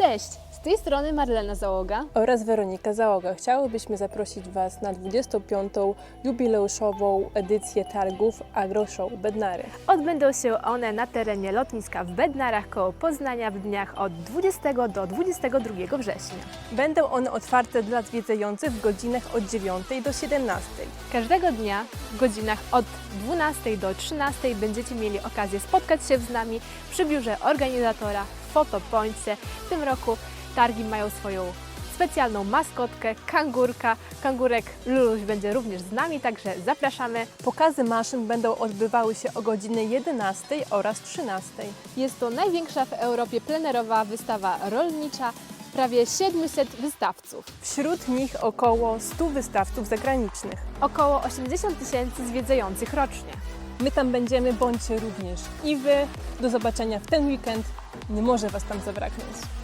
Cześć, z tej strony Marlena Załoga. oraz Weronika Załoga. Chciałybyśmy zaprosić Was na 25. jubileuszową edycję targów AgroShow Bednary. Odbędą się one na terenie lotniska w Bednarach koło Poznania w dniach od 20 do 22 września. Będą one otwarte dla zwiedzających w godzinach od 9 do 17. Każdego dnia w godzinach od 12 do 13 będziecie mieli okazję spotkać się z nami przy biurze organizatora w Fotopoincie. W tym roku targi mają swoją specjalną maskotkę, kangurka. Kangurek Luluś będzie również z nami, także zapraszamy. Pokazy maszyn będą odbywały się o godzinie 11 oraz 13. Jest to największa w Europie plenerowa wystawa rolnicza, prawie 700 wystawców. Wśród nich około 100 wystawców zagranicznych. Około 80 tysięcy zwiedzających rocznie. My tam będziemy, bądźcie również i Wy. Do zobaczenia w ten weekend. Nie może Was tam zabraknąć.